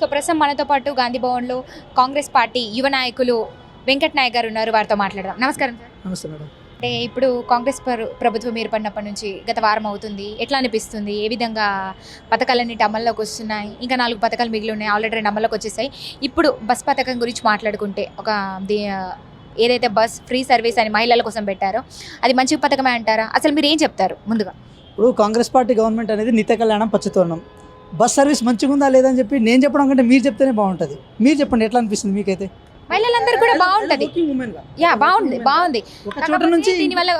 So ప్రస్తుతం మనతో పాటు గాంధీ భవన్లో కాంగ్రెస్ పార్టీ యువ నాయకులు వెంకట్ నాయక్ గారు ఉన్నారు. వారితో మాట్లాడదాం. నమస్కారం సార్. నమస్తే మేడం. అంటే ఇప్పుడు కాంగ్రెస్ ప్ర- ప్రభుత్వం ఏర్పడినప్పటి నుంచి గత వారం అవుతుంది. ఎట్లా అనిపిస్తుంది? ఏ విధంగా పథకాలన్నీ అమల్లోకి వస్తున్నాయి? ఇంకా నాలుగు పథకాలు మిగిలి ఉన్నాయి. ఆల్రెడీ రెండు అమల్లోకి వచ్చేసాయి. ఇప్పుడు బస్ పథకం గురించి మాట్లాడుకుంటే ఒక ది- ఏదైతే బస్ ఫ్రీ సర్వీస్ అని మహిళల కోసం పెట్టారో అది మంచి పథకమే అంటారా? అసలు మీరు ఏం చెప్తారు ముందుగా? ఇప్పుడు కాంగ్రెస్ పార్టీ గవర్నమెంట్ అనేది నిత్య కళ్యాణం పచ్చతోరణం బస్ సర్వీస్ మంచిగా ఉందా లేదని చెప్పి నేను చెప్పడం కంటే మీరు చెప్తేనే బాగుంటుంది. మీరు చెప్పండి ఎట్లా అనిపిస్తుంది మీకైతే? మహిళలందరూ కూడా బాగుంటది. యా బాగుంది బాగుంది. ఒక చోట కాకపోతే నుంచి దీనివల్ల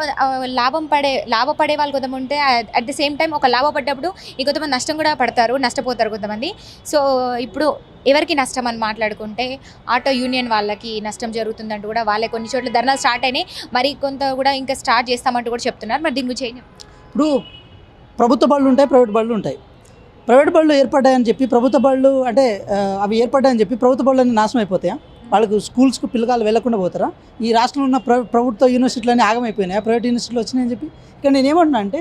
లాభం పడే లాభపడే వాళ్ళు కొంతమంది ఉంటే అట్ ది సేమ్ టైం ఒక లాభపడ్డప్పుడు ఈ కొంతమంది నష్టం కూడా పడతారు నష్టపోతారు కొంతమంది. సో ఇప్పుడు ఎవరికి నష్టం అని మాట్లాడుకుంటే ఆటో యూనియన్ వాళ్ళకి నష్టం జరుగుతుందంటూ కూడా వాళ్ళే కొన్ని చోట్ల ధర్నాలు స్టార్ట్ అయినాయి. మరి కొంత కూడా ఇంకా స్టార్ట్ చేస్తామంటూ కూడా చెప్తున్నారు. మరి దీని గురించి? ఇప్పుడు ప్రభుత్వ బళ్ళు ఉంటాయి ప్రైవేట్ బళ్ళు ఉంటాయి. ప్రైవేట్ బళ్ళు ఏర్పడ్డాయని చెప్పి ప్రభుత్వ బళ్ళు అంటే అవి ఏర్పడ్డాయని చెప్పి ప్రభుత్వ బళ్ళు అన్ని నాశనం అయిపోతాయా? వాళ్ళకు స్కూల్స్కు పిల్లగాలు వెళ్ళకుండా పోతారా? ఈ రాష్ట్రంలో ఉన్న ప్ర ప్రభుత్వ యూనివర్సిటీలన్నీ ఆగమైపోయినాయి? ప్రైవేట్ యూనివర్సిటీలు వచ్చినాయని చెప్పి? ఇక్కడ నేను ఏమంటున్నా అంటే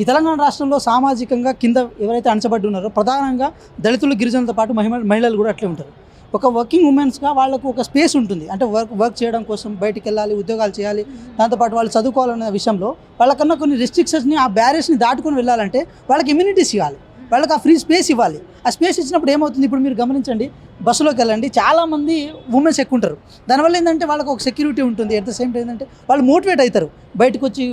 ఈ తెలంగాణ రాష్ట్రంలో సామాజికంగా కింద ఎవరైతే అణచబడి ఉన్నారో ప్రధానంగా దళితులు గిరిజనులతో పాటు మహిళ మహిళలు కూడా అట్లే ఉంటారు. ఒక వర్కింగ్ ఉమెన్స్గా వాళ్ళకు ఒక స్పేస్ ఉంటుంది. అంటే వర్క్ వర్క్ చేయడం కోసం బయటికి వెళ్ళాలి ఉద్యోగాలు చేయాలి దాంతోపాటు వాళ్ళు చదువుకోవాలనే విషయంలో వాళ్ళకన్నా కొన్ని రిస్ట్రిక్షన్స్ని ఆ బ్యారియర్స్ని దాటుకొని వెళ్ళాలంటే వాళ్ళకి ఇమ్యూనిటీస్ ఇవ్వాలి. వాళ్ళకి ఆ ఫ్రీ స్పేస్ ఇవ్వాలి. ఆ స్పేస్ ఇచ్చినప్పుడు ఏమవుతుంది? ఇప్పుడు మీరు గమనించండి బస్సులోకి వెళ్ళండి చాలామంది ఉమెన్స్ ఎక్కువ ఉంటారు. దానివల్ల ఏంటంటే వాళ్ళకి ఒక సెక్యూరిటీ ఉంటుంది. అట్ ద సేమ్ టైం ఏంటంటే వాళ్ళు మోటివేట్ అవుతారు. బయటకు వచ్చి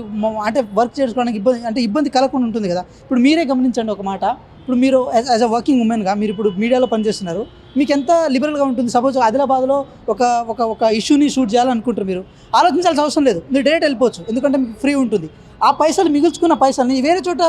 అంటే వర్క్ చేసుకోవడానికి ఇబ్బంది అంటే ఇబ్బంది కలగకుండా ఉంటుంది కదా. ఇప్పుడు మీరే గమనించండి ఒక మాట. ఇప్పుడు మీరు యాజ్ అ వర్కింగ్ ఉమెన్గా మీరు ఇప్పుడు మీడియాలో పనిచేస్తున్నారు. మీకు ఎంత లిబరల్గా ఉంటుంది? సపోజ్ ఆదిలాబాద్లో ఒక ఒక ఒక ఇష్యూని షూట్ చేయాలనుకుంటారు మీరు. ఆలోచించాల్సిన అవసరం లేదు. మీరు డైరెక్ట్ వెళ్ళిపోవచ్చు. ఎందుకంటే మీకు ఫ్రీ ఉంటుంది. ఆ పైసలు మిగుల్చుకున్న పైసల్ని వేరే చోట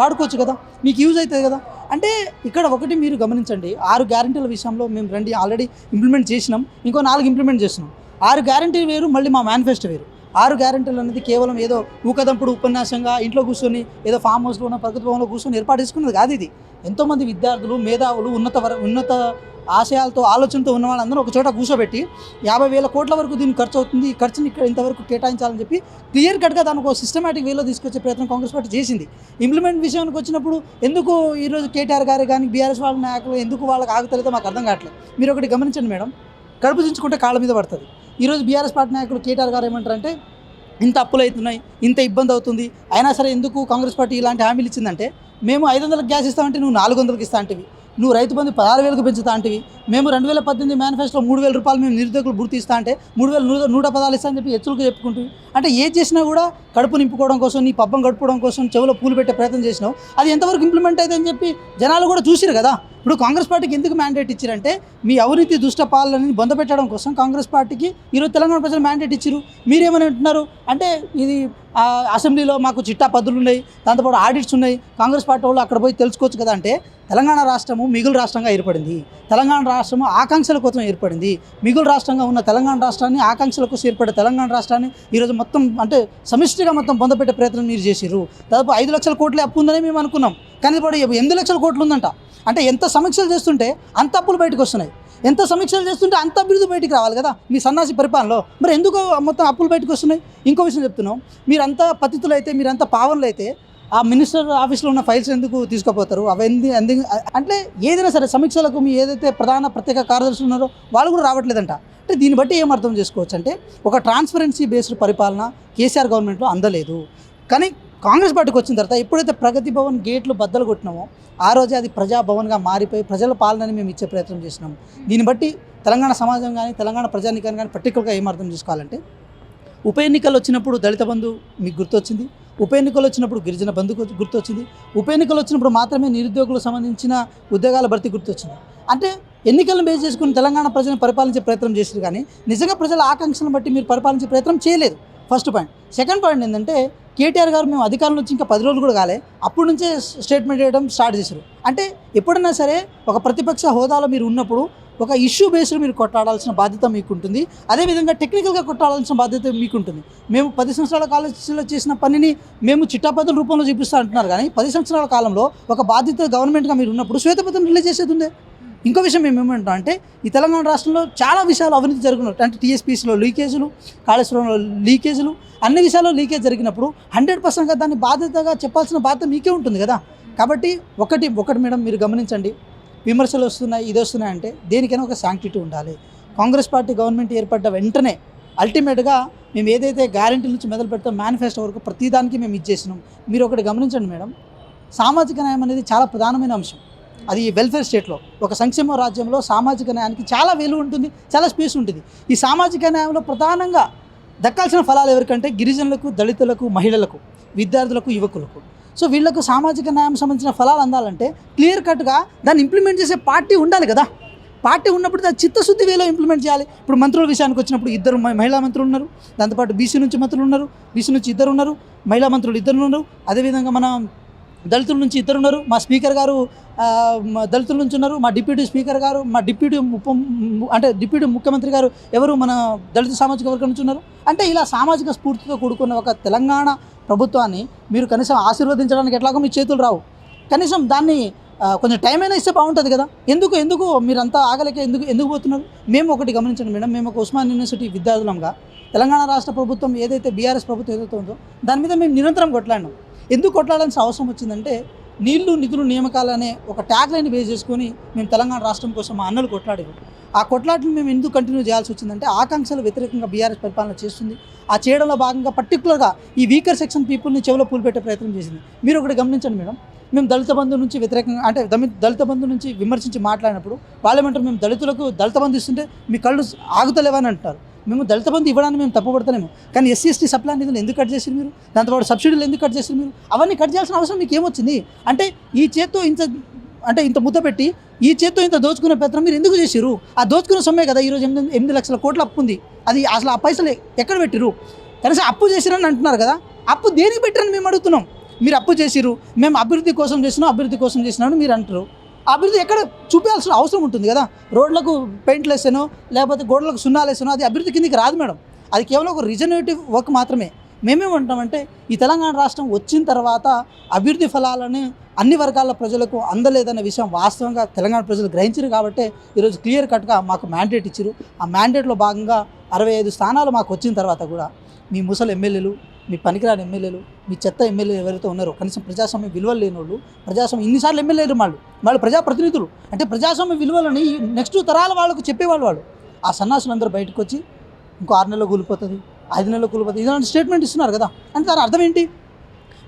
వాడుకోవచ్చు కదా మీకు యూజ్ అవుతుంది కదా. అంటే ఇక్కడ ఒకటి మీరు గమనించండి ఆరు గ్యారంటీల విషయంలో మేము రెండు ఆల్రెడీ ఇంప్లిమెంట్ చేసినాం ఇంకో నాలుగు ఇంప్లిమెంట్ చేస్తున్నాం. ఆరు గ్యారంటీ వేరు మళ్ళీ మా మేనిఫెస్టో వేరు. ఆరు గ్యారంటీలు అనేది కేవలం ఏదో ఊకదంపుడు ఉపన్యాసంగా ఇంట్లో కూర్చొని ఏదో ఫామ్ హౌస్లో ఉన్న ప్రగతి భవన్లో కూర్చొని ఏర్పాటు చేసుకున్నది కాదు ఇది. ఎంతోమంది విద్యార్థులు మేధావులు ఉన్నత వర ఉన్నత ఆశయాలతో ఆలోచనతో ఉన్న వాళ్ళందరూ ఒక చోట కూర్చోబెట్టి యాభై వేల కోట్ల వరకు దీనికి ఖర్చు అవుతుంది ఈ ఖర్చుని ఇక్కడ ఇంతవరకు కేటాయించాలని చెప్పి క్లియర్ కట్గా దానికి ఒక సిస్టమేటిక్ వేలో తీసుకొచ్చే ప్రయత్నం కాంగ్రెస్ పార్టీ చేసింది. ఇంప్లిమెంట్ విషయానికి వచ్చినప్పుడు ఎందుకు ఈరోజు కేటీఆర్ గారు కానీ బీఆర్ఎస్ వాళ్ళ నాయకులు ఎందుకు వాళ్ళకి ఆగుతలేదో మాకు అర్థం కావట్లేదు. మీరు ఒకటి గమనించండి మేడం. కడుపు దించుకుంటే కాళ్ళ మీద పడుతుంది. ఈరోజు బీఆర్ఎస్ పార్టీ నాయకులు కేటీఆర్ గారు ఏమంటారంటే ఇంత అప్పులు అవుతున్నాయి ఇంత ఇబ్బంది అవుతుంది. అయినా సరే ఎందుకు కాంగ్రెస్ పార్టీ ఇలాంటి హామీలు ఇచ్చిందంటే మేము ఐదు వందలకు గ్యాస్ ఇస్తామంటే నువ్వు నాలుగు వందలకి ఇస్తా అంటివి నువ్వు రైతు బంధు పదహారు వేలకు పెంచుతా అంటివి మేము రెండు వేల పద్దెనిమిది మేనిఫెస్టోలో మూడు వేల రూపాయలు మేము నిరుద్యోగులు గుర్తిస్తా అంటే మూడు వేల నూట నూట పదాలు ఇస్తా అని చెప్పి హెచ్చులకు చెప్పుకుంటుంది. అంటే ఏది చేసినా కూడా కడుపు నింపుకోవడం కోసం నీ పబ్బం గడుపుకోవడం కోసం చెవిలో పూలు పెట్టే ప్రయత్నం చేసినావు. అది ఎంతవరకు ఇంప్లిమెంట్ అయితే అని చెప్పి జనాలు కూడా చూసిరు కదా. ఇప్పుడు కాంగ్రెస్ పార్టీకి ఎందుకు మ్యాండేట్ ఇచ్చారంటే మీ అవినీతి దుష్ట పాలనని బొందపెట్టడం కోసం కాంగ్రెస్ పార్టీకి ఈరోజు తెలంగాణ ప్రజలు మ్యాండేట్ ఇచ్చారు మీరేమని అంటున్నారు? అంటే ఇది అసెంబ్లీలో మాకు చిట్టా పద్ధతులు ఉన్నాయి దాంతోపాటు ఆడిట్స్ ఉన్నాయి. కాంగ్రెస్ పార్టీ వాళ్ళు అక్కడ పోయి తెలుసుకోవచ్చు కదా అంటే తెలంగాణ రాష్ట్రము మిగులు రాష్ట్రంగా ఏర్పడింది. తెలంగాణ రాష్ట్రము ఆకాంక్షల కోసం ఏర్పడింది. మిగులు రాష్ట్రంగా ఉన్న తెలంగాణ రాష్ట్రాన్ని ఆకాంక్షల కోసం ఏర్పడే తెలంగాణ రాష్ట్రాన్ని ఈరోజు మొత్తం అంటే సమిష్టిగా మొత్తం పొందపెట్టే ప్రయత్నం మీరు చేసిర్రు. దాదాపు ఐదు లక్షల కోట్లే అప్పు ఉందని మేము అనుకున్నాం. కానీ ఇప్పుడు ఎనిమిది లక్షల కోట్లు ఉందంట. అంటే ఎంత సమీక్షలు చేస్తుంటే అంత అప్పులు బయటకు వస్తున్నాయి. ఎంత సమీక్షలు చేస్తుంటే అంత అభివృద్ధి బయటికి రావాలి కదా మీ సన్నాసి పరిపాలనలో. మరి ఎందుకు మొత్తం అప్పులు బయటకు వస్తున్నాయి? ఇంకో విషయం చెప్తున్నాం. మీరంతా పతితులు అయితే మీరంతా పావనలు అయితే ఆ మినిస్టర్ ఆఫీస్లో ఉన్న ఫైల్స్ ఎందుకు తీసుకుపోతారు? అవి ఎందుకు అంటే ఏదైనా సరే సమీక్షలకు మీ ఏదైతే ప్రధాన ప్రత్యేక కార్యదర్శులు ఉన్నారో వాళ్ళు కూడా రావట్లేదంట. అంటే దీన్ని బట్టి ఏం అర్థం చేసుకోవచ్చు అంటే ఒక ట్రాన్స్పరెన్సీ బేస్డ్ పరిపాలన కేసీఆర్ గవర్నమెంట్లో అందలేదు. కానీ కాంగ్రెస్ పార్టీకి వచ్చిన తర్వాత ఎప్పుడైతే ప్రగతి భవన్ గేట్లు బద్దలు కొట్టినామో ఆ రోజే అది ప్రజాభవన్గా మారిపోయి ప్రజల పాలనని మేము ఇచ్చే ప్రయత్నం చేసినాం దీన్ని బట్టి తెలంగాణ సమాజం కానీ తెలంగాణ ప్రజానికాన్ని కానీ పర్టికులర్గా ఏం అర్థం చేసుకోవాలంటే ఉప ఎన్నికలు వచ్చినప్పుడు దళిత బంధు మీకు గుర్తొచ్చింది. ఉప ఎన్నికలు వచ్చినప్పుడు గిరిజన బంధు గుర్తొచ్చింది. ఉప ఎన్నికలు వచ్చినప్పుడు మాత్రమే నిరుద్యోగులకు సంబంధించిన ఉద్యోగాల భర్తీ గుర్తొచ్చింది. అంటే ఎన్నికలను బేస్ చేసుకుని తెలంగాణ ప్రజలను పరిపాలించే ప్రయత్నం చేశారు కానీ నిజంగా ప్రజల ఆకాంక్షలను బట్టి మీరు పరిపాలించే ప్రయత్నం చేయలేదు. ఫస్ట్ పాయింట్ సెకండ్ పాయింట్ ఏంటంటే కేటీఆర్ గారు మేము అధికారంలో వచ్చి ఇంకా పది రోజులు కూడా కాలే. అప్పటి నుంచే స్టేట్మెంట్ చేయడం స్టార్ట్ చేశారు అంటే ఎప్పుడైనా సరే ఒక ప్రతిపక్ష హోదాలో మీరు ఉన్నప్పుడు ఒక ఇష్యూ బేస్డ్ మీరు కొట్టాడాల్సిన బాధ్యత మీకు ఉంటుంది అదేవిధంగా టెక్నికల్గా కొట్టాడాల్సిన బాధ్యత మీకు ఉంటుంది మేము పది సంవత్సరాల కాలేజీలో చేసిన పనిని మేము చిట్టాపత్రుల రూపంలో చూపిస్తా అంటున్నారు కానీ పది సంవత్సరాల కాలంలో ఒక బాధ్యత గవర్నమెంట్గా మీరు ఉన్నప్పుడు శ్వేతపత్రం రిలీజ్ చేసేది. ఉందే ఇంకో విషయం మేము ఏమంటాం అంటే ఈ తెలంగాణ రాష్ట్రంలో చాలా విషయాలు అవినీతి జరుగుతున్నాయి అంటే టీఎస్పీసీలో లీకేజీలు కాళేశ్వరంలో లీకేజీలు అన్ని విషయాల్లో లీకేజ్ జరిగినప్పుడు హండ్రెడ్ పర్సెంట్గా దాన్ని బాధ్యతగా చెప్పాల్సిన బాధ్యత మీకే ఉంటుంది కదా. కాబట్టి ఒకటి ఒకటి మేడం మీరు గమనించండి. విమర్శలు వస్తున్నాయి ఇది వస్తున్నాయి అంటే దేనికైనా ఒక శాంక్టిటీ ఉండాలి. కాంగ్రెస్ పార్టీ గవర్నమెంట్ ఏర్పడ్డ వెంటనే అల్టిమేట్గా మేము ఏదైతే గ్యారంటీ నుంచి మొదలు పెడతాం మేనిఫెస్టో వరకు ప్రతిదానికి మేము ఇచ్చేసినాం మీరు ఒకటి గమనించండి మేడం సామాజిక న్యాయం అనేది చాలా ప్రధానమైన అంశం. అది వెల్ఫేర్ స్టేట్లో ఒక సంక్షేమ రాజ్యంలో సామాజిక న్యాయానికి చాలా విలువ ఉంటుంది చాలా స్పేస్ ఉంటుంది. ఈ సామాజిక న్యాయంలో ప్రధానంగా దక్కాల్సిన ఫలాలు ఎవరికంటే గిరిజనులకు దళితులకు మహిళలకు విద్యార్థులకు యువకులకు. సో వీళ్ళకు సామాజిక న్యాయం సంబంధించిన ఫలాలు అందాలంటే క్లియర్ కట్గా దాన్ని ఇంప్లిమెంట్ చేసే పార్టీ ఉండాలి కదా. పార్టీ ఉన్నప్పుడు దాని చిత్తశుద్ధి వేలో ఇంప్లిమెంట్ చేయాలి. ఇప్పుడు మంత్రుల విషయానికి వచ్చినప్పుడు ఇద్దరు మహిళా మంత్రులు ఉన్నారు. దాంతోపాటు బీసీ నుంచి మంత్రులు ఉన్నారు. బీసీ నుంచి ఇద్దరు ఉన్నారు. మహిళా మంత్రులు ఇద్దరు ఉన్నారు. అదేవిధంగా మన దళితుల నుంచి ఇద్దరు ఉన్నారు. మా స్పీకర్ గారు దళితుల నుంచి ఉన్నారు. మా డిప్యూటీ స్పీకర్ గారు మా డిప్యూటీ ఉప అంటే డిప్యూటీ ముఖ్యమంత్రి గారు ఎవరు? మన దళిత సామాజిక వర్గం నుంచి ఉన్నారు. అంటే ఇలా సామాజిక స్ఫూర్తితో కూడుకున్న ఒక తెలంగాణ ప్రభుత్వాన్ని మీరు కనీసం ఆశీర్వదించడానికి ఎట్లాగో మీ చేతులు రావు. కనీసం దాన్ని కొంచెం టైం అయినా ఇస్తే బాగుంటుంది కదా. ఎందుకు ఎందుకు మీరంతా ఆగలేక ఎందుకు ఎందుకు పోతున్నారు? మేము ఒకటి గమనించండి మేడం. మేము ఒక ఉస్మాన్ యూనివర్సిటీ విద్యార్థులంగా తెలంగాణ రాష్ట్ర ప్రభుత్వం ఏదైతే బీఆర్ఎస్ ప్రభుత్వం ఏదైతే ఉందో దాని మీద మేము నిరంతరం కొట్లాడినాం. ఎందుకు కొట్లాడాల్సిన అవసరం వచ్చిందంటే నీళ్ళు నిధులు నియామకాలనే ఒక ట్యాగ్ లైన్ బేస్ చేసుకొని మేము తెలంగాణ రాష్ట్రం కోసం మా అన్నలు కొట్లాడారు. ఆ కొట్లాటలు మేము ఎందుకు కంటిన్యూ చేయాల్సి వచ్చిందంటే ఆకాంక్షలు వ్యతిరేకంగా బీఆర్ఎస్ పరిపాలన చేస్తుంది. ఆ చేయడంలో భాగంగా పర్టికులర్గా ఈ వీకర్ సెక్షన్ పీపుల్ని చెవిలో పూలు పెట్టే ప్రయత్నం చేసింది. మీరు ఒకటి గమనించండి మేడం. మేము దళిత బంధు నుంచి వ్యతిరేకంగా అంటే దళిత బంధు నుంచి విమర్శించి మాట్లాడినప్పుడు వాళ్ళేమంటారు మేము దళితులకు దళిత బంధు ఇస్తుంటే మీ కళ్ళు ఆగుతలేవని అంటారు. మేము దళిత బంధు ఇవ్వడానికి మేము తప్పుపడతలేము. కానీ ఎస్సీ ఎస్టీ సప్లై నిధులు ఎందుకు కట్ చేసారు మీరు? దాంతోపాటు సబ్సిడీలు ఎందుకు కట్ చేసారు మీరు? అవన్నీ కట్ చేయాల్సిన అవసరం మీకు ఏమొచ్చింది? అంటే ఈ చేత్తో ఇంత అంటే ఇంత ముద్ద పెట్టి ఈ చేత్తో ఇంత దోచుకునే పెత్తనం మీరు ఎందుకు చేసిరు ఆ దోచుకునే సొమ్మే కదా ఈరోజు ఎనిమిది ఎనిమిది లక్షల కోట్ల అప్పు ఉంది. అది అసలు ఆ పైసలు ఎక్కడ పెట్టిరు కనీసం అప్పు చేసిరని అంటున్నారు కదా? అప్పు దేనికి పెట్టరని మేము అడుగుతున్నాం. మీరు అప్పు చేసిరు మేము అభివృద్ధి కోసం చేసినాం అభివృద్ధి కోసం చేసినామని మీరు అంటారు అభివృద్ధి ఎక్కడ చూపించాల్సిన అవసరం ఉంటుంది కదా? రోడ్లకు పెయింట్లు వేసాను లేకపోతే గోడలకు సున్నాలు వేసాను అది అభివృద్ధి కిందకి రాదు మేడం. అది కేవలం ఒక రిజనరేటివ్ వర్క్ మాత్రమే. మేమేమంటామంటే ఈ తెలంగాణ రాష్ట్రం వచ్చిన తర్వాత అభివృద్ధి ఫలాలను అన్ని వర్గాల ప్రజలకు అందలేదన్న విషయం వాస్తవంగా తెలంగాణ ప్రజలు గ్రహించరు కాబట్టి ఈరోజు క్లియర్ కట్గా మాకు మ్యాండేట్ ఇచ్చారు ఆ మ్యాండేట్లో భాగంగా అరవై ఐదు స్థానాలు మాకు వచ్చిన తర్వాత కూడా మీ ముసలి ఎమ్మెల్యేలు మీ పనికిరాని ఎమ్మెల్యేలు మీ చెత్త ఎమ్మెల్యేలు ఎవరైతే ఉన్నారో కనీసం ప్రజాస్వామ్య విలువలు లేని వాళ్ళు ప్రజాస్వామ్యం ఇన్నిసార్లు ఎమ్మెల్యేలు వాళ్ళు వాళ్ళు ప్రజాప్రతినిధులు. అంటే ప్రజాస్వామ్య విలువలని నెక్స్ట్ తరాల వాళ్ళకు చెప్పేవాళ్ళు వాళ్ళు. ఆ సన్నాసులు అందరూ బయటకు వచ్చి ఇంకో ఆరు నెలలు కూలిపోతుంది ఐదు నెలలు కూలిపోతుంది ఇలాంటి స్టేట్మెంట్ ఇస్తున్నారు కదా. అంటే దాని అర్థం ఏంటి?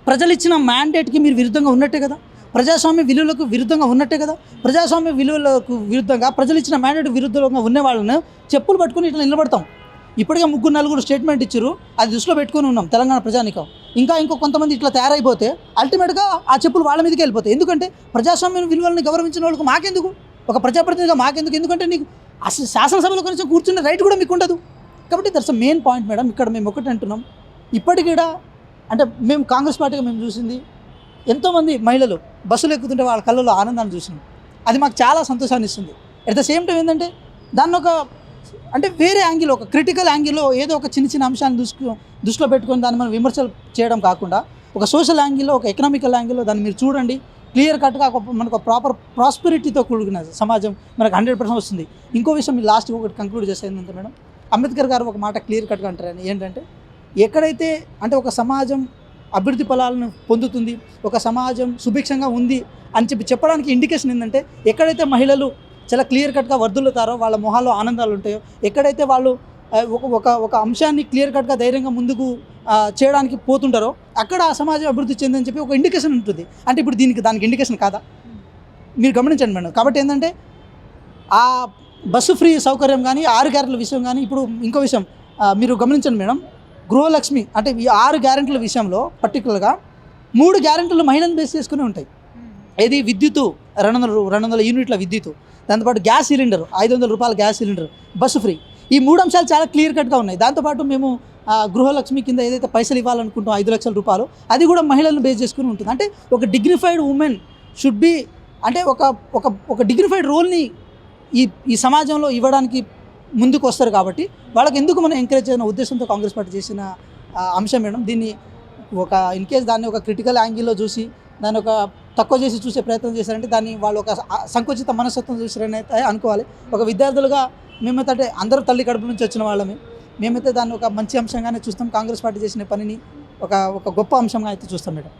ప్రజలు ఇచ్చిన మ్యాండేట్కి మీరు విరుద్ధంగా ఉన్నట్టే కదా. ప్రజాస్వామ్య విలువలకు విరుద్ధంగా ఉన్నట్టే కదా. ప్రజాస్వామ్య విలువలకు విరుద్ధంగా ప్రజలు ఇచ్చిన మ్యాండేట్ విరుద్ధంగా ఉన్న వాళ్ళని చెప్పులు పట్టుకుని ఇట్లా నిలబడతాం. ఇప్పటికే ముగ్గురు నలుగురు స్టేట్మెంట్ ఇచ్చారు అది దృష్టిలో పెట్టుకొని ఉన్నాం తెలంగాణ ప్రజానికం. ఇంకా ఇంకో కొంతమంది ఇట్లా తయారైపోతే అల్టిమేట్గా ఆ చెప్పులు వాళ్ళ మీదకి వెళ్ళిపోతాయి. ఎందుకంటే ప్రజాస్వామ్య విలువలను గౌరవించిన వాళ్ళకి మాకెందుకు? ఒక ప్రజాప్రతినిధిగా మాకెందుకు? ఎందుకంటే నీకు అసలు శాసనసభలో కొంచెం కూర్చునే రైట్ కూడా మీకు ఉండదు. కాబట్టి that's a main point madam ఇక్కడ మేము ఒకటి అంటున్నాం. ఇప్పటికీ కూడా అంటే మేము కాంగ్రెస్ పార్టీగా మేము చూసింది ఎంతోమంది మహిళలు బస్సులు ఎక్కుతుంటే వాళ్ళ కళ్ళలో ఆనందాన్ని చూసినాం. అది మాకు చాలా సంతోషాన్ని ఇస్తుంది. అట్ ద సేమ్ టైం ఏంటంటే దాన్ని ఒక అంటే వేరే యాంగిల్ ఒక క్రిటికల్ యాంగిల్లో ఏదో ఒక చిన్న చిన్న అంశాన్ని దృష్టి దృష్టిలో పెట్టుకొని దాన్ని మనం విమర్శలు చేయడం కాకుండా ఒక సోషల్ యాంగిల్లో ఒక ఎకనామికల్ యాంగిల్లో దాన్ని మీరు చూడండి. క్లియర్ కట్గా ఒక మనకు ప్రాపర్ ప్రాస్పెరిటీతో కూడుకున్న సమాజం మనకు హండ్రెడ్ పర్సెంట్ వస్తుంది. ఇంకో విషయం మీరు లాస్ట్ ఒకటి కంక్లూడ్ చేసేది ఏంటంటే మేడం అంబేద్కర్ గారు ఒక మాట క్లియర్ కట్గా అంటారు ఏంటంటే ఎక్కడైతే అంటే ఒక సమాజం అభివృద్ధి ఫలాలను పొందుతుంది ఒక సమాజం సుభిక్షంగా ఉంది అని చెప్పి చెప్పడానికి ఇండికేషన్ ఏంటంటే ఎక్కడైతే మహిళలు చాలా క్లియర్ కట్గా వర్దులుతారో వాళ్ళ మొహాల్లో ఆనందాలు ఉంటాయో ఎక్కడైతే వాళ్ళు ఒక ఒక ఒక అంశాన్ని క్లియర్ కట్గా ధైర్యంగా ముందుకు చేయడానికి పోతుంటారో అక్కడ ఆ సమాజం అభివృద్ధి చెందని చెప్పి ఒక ఇండికేషన్ ఉంటుంది. అంటే ఇప్పుడు దీనికి దానికి ఇండికేషన్ కాదా? మీరు గమనించండి మేడం. కాబట్టి ఏంటంటే ఆ బస్సు ఫ్రీ సౌకర్యం కానీ ఆరు గ్యారెంట్ల విషయం కానీ ఇప్పుడు ఇంకో విషయం మీరు గమనించండి మేడం గృహలక్ష్మి అంటే ఈ ఆరు గ్యారెంట్ల విషయంలో పర్టికులర్గా మూడు గ్యారెంటీలు మహిళను బేస్ చేసుకుని ఉంటాయి. ఏది? విద్యుత్ రెండు వందల రెండు వందల యూనిట్ల విద్యుత్ దాంతోపాటు గ్యాస్ సిలిండర్ ఐదు వందల రూపాయల గ్యాస్ సిలిండర్ బస్సు ఫ్రీ. ఈ మూడు అంశాలు చాలా క్లియర్ కట్గా ఉన్నాయి. దాంతోపాటు మేము గృహలక్ష్మి కింద ఏదైతే పైసలు ఇవ్వాలనుకుంటాం ఐదు లక్షల రూపాయలు అది కూడా మహిళలను బేస్ చేసుకుని ఉంటుంది. అంటే ఒక డిగ్నిఫైడ్ ఉమెన్ షుడ్ బి అంటే ఒక ఒక ఒక డిగ్నిఫైడ్ రోల్ని ఈ ఈ సమాజంలో ఇవ్వడానికి ముందుకు వస్తారు కాబట్టి వాళ్ళకి ఎందుకు మనం ఎంకరేజ్ చేసిన ఉద్దేశంతో కాంగ్రెస్ పార్టీ చేసిన అంశం మేడం దీన్ని ఒక ఇన్ కేస్ దాన్ని ఒక క్రిటికల్ యాంగిల్లో చూసి దాన్ని ఒక తక్కువ చేసి చూసే ప్రయత్నం చేశారంటే దాన్ని వాళ్ళు ఒక సంకుచిత మనస్తత్వం చూసారని అయితే అనుకోవాలి. ఒక విద్యార్థులుగా మేమైతే అంటే అందరూ తల్లి కడుపు నుంచి వచ్చిన వాళ్ళమే. మేమైతే దాన్ని ఒక మంచి అంశంగానే చూస్తాం. కాంగ్రెస్ పార్టీ చేసిన పనిని ఒక ఒక గొప్ప అంశంగా అయితే చూస్తాం మేడం.